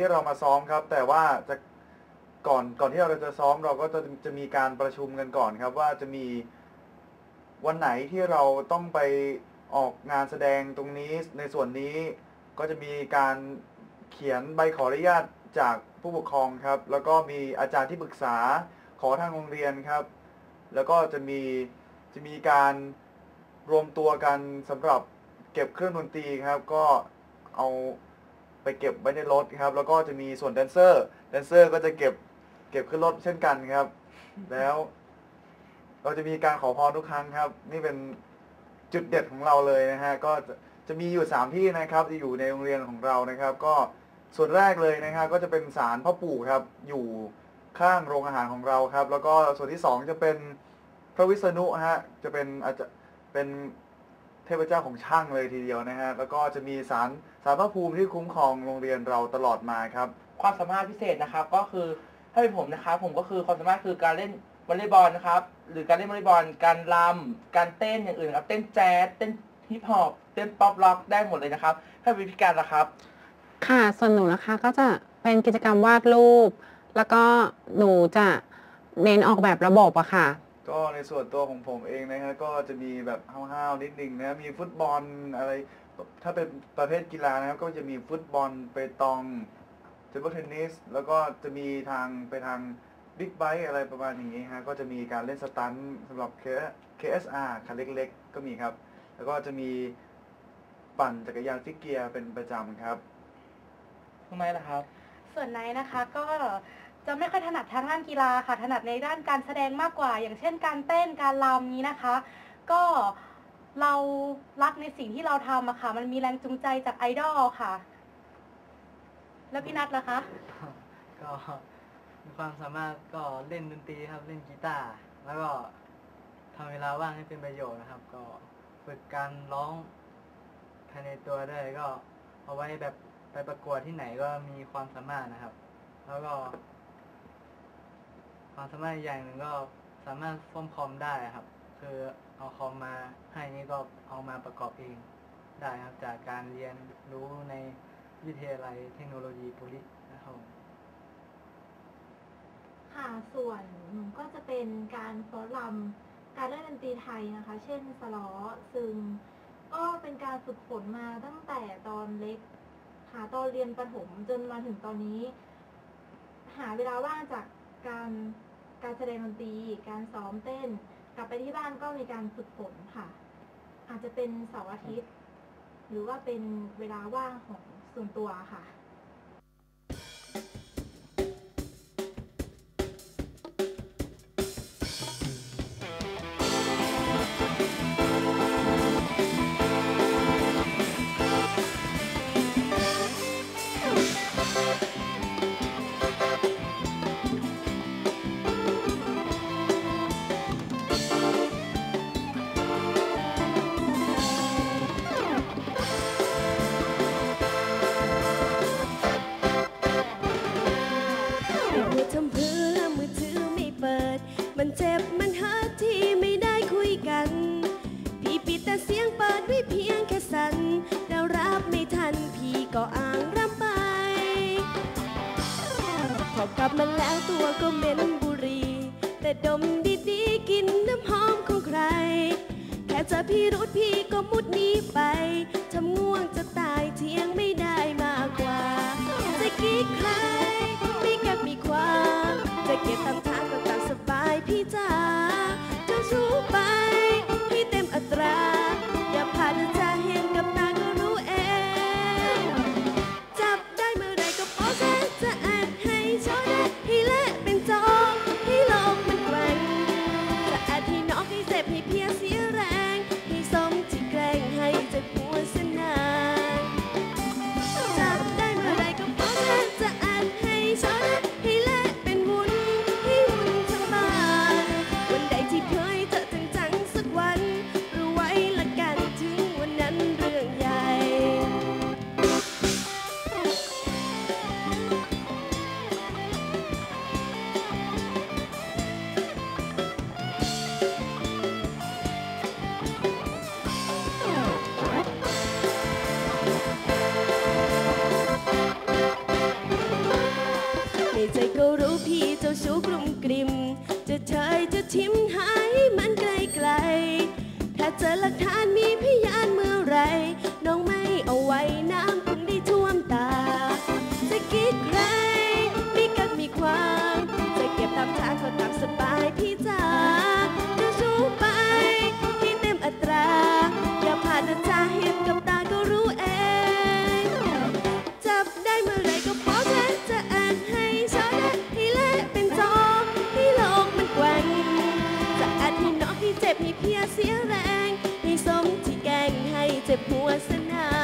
ที่เรามาซ้อมครับ แต่ว่าจะก่อนก่อนที่เราจะซ้อมเราก็จะจะมีการประชุมกันก่อนครับ ว่าจะมีวันไหนที่เราต้องไปออกงานแสดงตรงนี้ในส่วนนี้ก็จะมีการเขียนใบขออนุญาตจากผู้ปกครองครับ แล้วก็มีอาจารย์ที่ปรึกษาขอทางโรงเรียนครับ แล้วก็จะมีจะมีการรวมตัวกันสำหรับเก็บเครื่องดนตรีครับ ก็เอา ไปเก็บไว้ในรถครับ แล้วก็จะมีส่วนแดนเซอร์แดนเซอร์ก็จะเก็บเก็บขึ้นรถเช่นกันครับ แล้วเราจะมีการขอพรทุกครั้งครับ นี่เป็นจุดเด็ดของเราเลยนะฮะก็จะจะมีอยู่สามที่นะครับที่อยู่ในโรงเรียนของเรานะครับ ก็ส่วนแรกเลยนะครับก็จะเป็นศาลพ่อปู่ครับ อยู่ข้างโรงอาหารของเราครับ แล้วก็ส่วนที่สองจะเป็นพระวิษณุฮะจะเป็นอาจจะเป็นเทพเจ้าของช่างเลยทีเดียวนะฮะแล้วก็จะมีศาล ศาลพระภูมิที่คุ้มครองโรงเรียนเราตลอดมาครับ ความสามารถพิเศษนะครับ ก็คือถ้าเป็นผมนะครับ ผมก็คือความสามารถคือการเล่นวอลเลย์บอลนะครับ หรือการเล่นวอลเลย์บอล การรำการเต้นอย่างอื่นครับ เต้นแจ๊สเต้นฮิปฮอปเต้นป๊อปร็อกได้หมดเลยนะครับ ถ้าเป็นพิการนะครับ ค่ะส่วนหนูนะคะก็จะเป็นกิจกรรมวาดรูป แล้วก็หนูจะเน้นออกแบบระบบอะค่ะ ก็ในส่วนตัวของผมเองนะฮะก็จะมีแบบห้าวๆนิดนึงนะมีฟุตบอลอะไร ถ้าเป็นประเภทกีฬานะครับ ก็จะมีฟุตบอลเปตองเทเบิลเทนนิสแล้วก็จะมีทางไปทางบิ๊กไบค์อะไรประมาณอย่างนี้ฮะก็จะมีการเล่นสตันท์สำหรับ K- KSR คันเล็กๆ ก็มีครับ แล้วก็จะมีปั่นจักรยานฟิกเกียร์เป็นประจำครับทำไมล่ะครับ ส่วนไนท์นะคะก็จะไม่ค่อยถนัดทางด้านกีฬาค่ะ ถนัดในด้านการแสดงมากกว่า อย่างเช่นการเต้นการรำนี้นะคะ ก็ เรารักในสิ่งที่เราทำอะค่ะ มันมีแรงจูงใจจากไอดอลค่ะ แล้วพี่นัทล่ะคะ ก็มีความสามารถก็เล่นดนตรีครับเล่นกีตาร์แล้วก็ทำเวลาว่างให้เป็นประโยชน์นะครับ ก็ฝึกการร้องภายในตัวด้วยก็เอาไว้แบบไปประกวดที่ไหนก็มีความสามารถนะครับ แล้วก็ ความสามารถอีกอย่างหนึ่งก็สามารถซ่อมคอมได้ครับ คือ เอาคอมมาให้นี่ก็เอามาประกอบเองได้ครับจากการเรียนรู้ในวิทยาลัยเทคโนโลยีปุรินะครับค่ะส่วนหนูก็จะเป็นการฟ้อนรำการเล่นดนตรีไทยนะคะ เช่นสล้อซึ่งก็เป็นการฝึกฝนมาตั้งแต่ตอนเล็กค่ะตอนเรียนประถมจนมาถึงตอนนี้ หาเวลาว่างจากการการแสดงดนตรี การซ้อมเต้น กลับไปที่บ้านก็มีการฝึกฝนค่ะ อาจจะเป็นเสาร์อาทิตย์ หรือว่าเป็นเวลาว่างของส่วนตัวค่ะ ก็อ่างรำไป พอกลับมาแล้วตัวก็เหม็นบุรี แต่ดมดีๆกินน้ำหอมของใคร แค่จอพี่รุดพี่ก็มุดหนีไปทำง่วงจะตายเที่ยงไม่ได้มากกว่า จะกี่ใครไมีเก็บมีความ จะเก็บตามทางก็ตามสบายพี่จ๋า ให้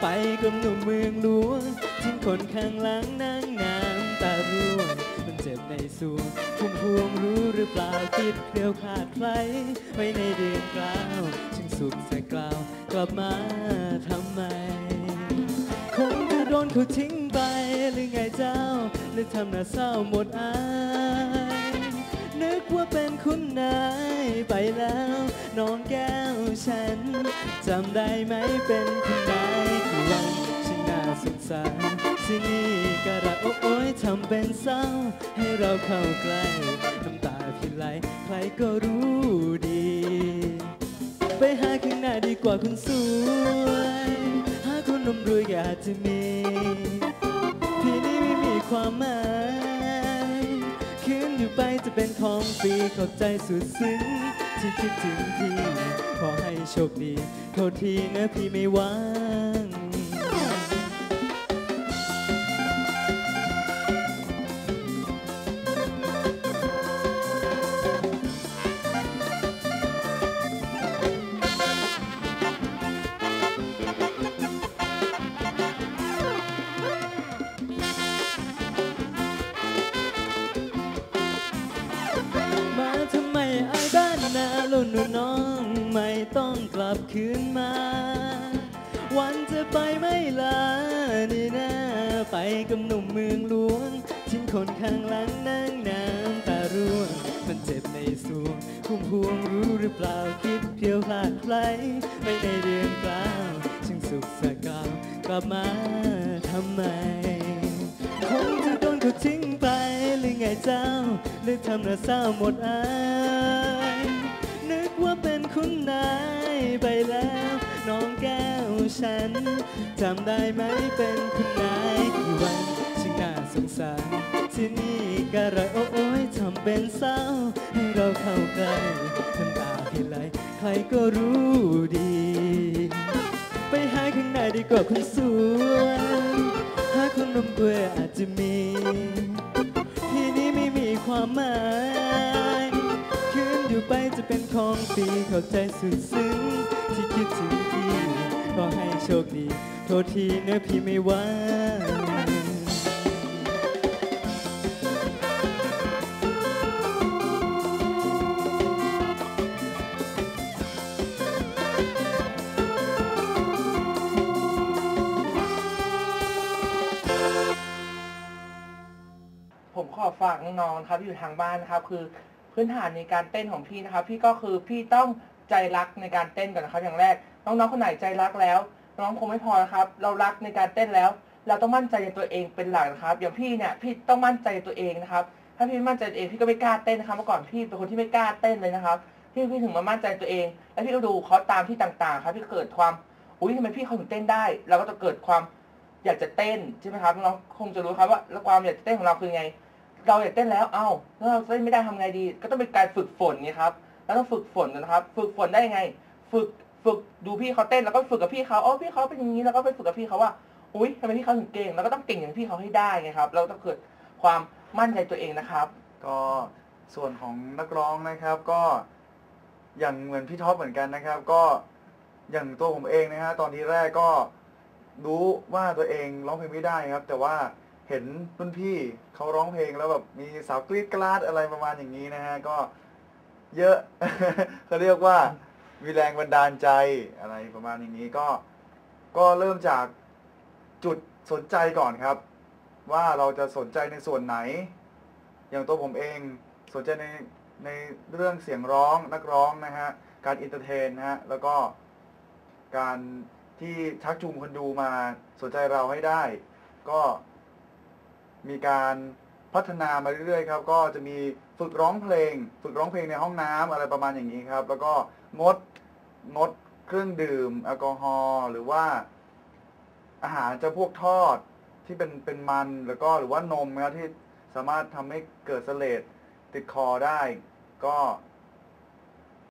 ไปกับหนุ่มเมืองหลวงทิ้งคนข้างหลังนั่งน้ำตาร่วงมันเจ็บในสวงพุ่มพวงรู้หรือเปล่าคิดเกลียวขาดใครไว้ในเดือนกลาวจึงสุขแต่กล่าวกลับมาทำไมคงจะโดนเขาทิ้งไปหรือไงเจ้าเลยทำหน้าเศร้าหมดอายนึกว่าเป็นคุณนายไปแล้วน้องแก้วฉันจำได้ไหมเป็นคุณนาย สารสินี่กระไรโอ้โอ้ยทำเป็นเศร้า ให้เราเข้าใกล้น้ำตาพี่ไหลใครก็รู้ดี ไปหาข้างหน้าดีกว่าคนสวย หาคนนมรวยก็อาจจะมีพี่นี้ไม่มีความหมายคืนอยู่ไปจะเป็นของฟรีขอบใจสุดซึ้งที่คิดถึงพี่ขอให้โชคดีโทษทีนะพี่ไม่ว่างมา ลับคืนมา วันจะไปไม่ลานี่นะไปกับหนุ่มเมืองหลวง ทิ้งคนข้างหลังนั่งน้ำตาร่วง มันเจ็บในสวงคุ้มพวงรู้หรือเปล่าคิดเพียวพลาดไกลไม่ในเดือนกลาวจึงสุขสกาวกลับมาทำไมคงจะโดนเขาทิ้งไปหรือไงเจ้าหรือทำนาเศร้าหมดอายนึกว่าเป็นคุณนาย ไปแล้ว น้องแก้วฉันจำได้ไหมเป็นคุณนายกี่วันช่างน่าสงสารที่นี่กระไรโอ้โอ้ยทำเป็นเศร้า ให้เราเข้าใกล้น้ำตาพี่ไหลใครก็รู้ดี ไปหาข้างในดีกว่าคนสวยหาคนนมเปื่อยอาจจะมี ที่นี้ไม่มีความหมายคืนอยู่ไปจะเป็นของฟรีเข้าใจสุดซึ้ง ที่คิดถึงพี่ก็ให้โชคดี โทษทีนะพี่ไม่ว่าผมขอฝากน้องๆนะครับอยู่ทางบ้านนะครับ คือพื้นฐานในการเต้นของพี่นะครับ พี่ก็คือพี่ต้อง ใจรักในการเต้นก่อนนะครับ อย่างแรก น้องๆคนไหนใจรักแล้ว น้องคงไม่พอนะครับ เรารักในการเต้นแล้ว เราต้องมั่นใจในตัวเองเป็นหลักนะครับ อย่างพี่เนี่ยพี่ต้องมั่นใจในตัวเองนะครับ ถ้าพี่ไม่มั่นใจตัวเองพี่ก็ไม่กล้าเต้นนะครับเมื่อก่อนพี่เป็นคนที่ไม่กล้าเต้นเลยนะครับพี่พี่ถึงมามั่นใจตัวเอง แล้วพี่ก็ดูเขาตามที่ต่างๆ ครับพี่เกิดความอุ้ยทำไมพี่เขาถึงเต้นได้ เราก็จะเกิดความอยากจะเต้นใช่ไหมครับน้องคงจะรู้ครับว่าแล้วความอยากจะเต้นของเราคือไง เราอยากเต้นแล้ว เอ้าแล้วเราเต้นไม่ได้ทำไงดี ก็ต้องเป็นการฝึกฝนไงครับ แล้วต้องฝึกฝนนะครับ ฝึกฝนได้ยังไง ฝึกฝึกดูพี่เขาเต้นแล้วก็ฝึกกับพี่เขาอ๋อพี่เขาเป็นอย่างนี้แล้วก็ไปฝึกกับพี่เขาว่า อุ้ยทำไมพี่เขาถึงเก่ง แล้วก็ต้องเก่งอย่างพี่เขาให้ได้ไงครับ เราต้องเกิดความมั่นใจตัวเองนะครับ ก็ส่วนของนักร้องนะครับก็อย่างเหมือนพี่ท็อปเหมือนกันนะครับ ก็อย่างตัวผมเองนะฮะตอนที่แรกก็รู้ว่าตัวเองร้องเพลงไม่ได้ครับ แต่ว่าเห็นรุ่นพี่เขาร้องเพลงแล้วแบบมีสาวกรีดกราดอะไรประมาณอย่างนี้นะฮะก็ เยอะ เขาเรียกว่ามีแรงบันดาลใจอะไรประมาณอย่างนี้ก็ก็เริ่มจากจุดสนใจก่อนครับ ว่าเราจะสนใจในส่วนไหน อย่างตัวผมเองสนใจในในเรื่องเสียงร้องนักร้องนะฮะการอินเตอร์เทนนะฮะแล้วก็การที่ชักจูงคนดูมาสนใจเราให้ได้ ก็มีการ พัฒนามาเรื่อยๆครับก็จะมีฝึกร้องเพลง ฝึกร้องเพลงในห้องน้ำอะไรประมาณอย่างนี้ครับ แล้วก็งดงดเครื่องดื่มแอลกอฮอล์หรือว่า อาหารจะพวกทอดที่เป็นเป็นมันแล้วก็หรือว่านมนะครับที่สามารถทำให้เกิดเสลดติดคอได้ ก็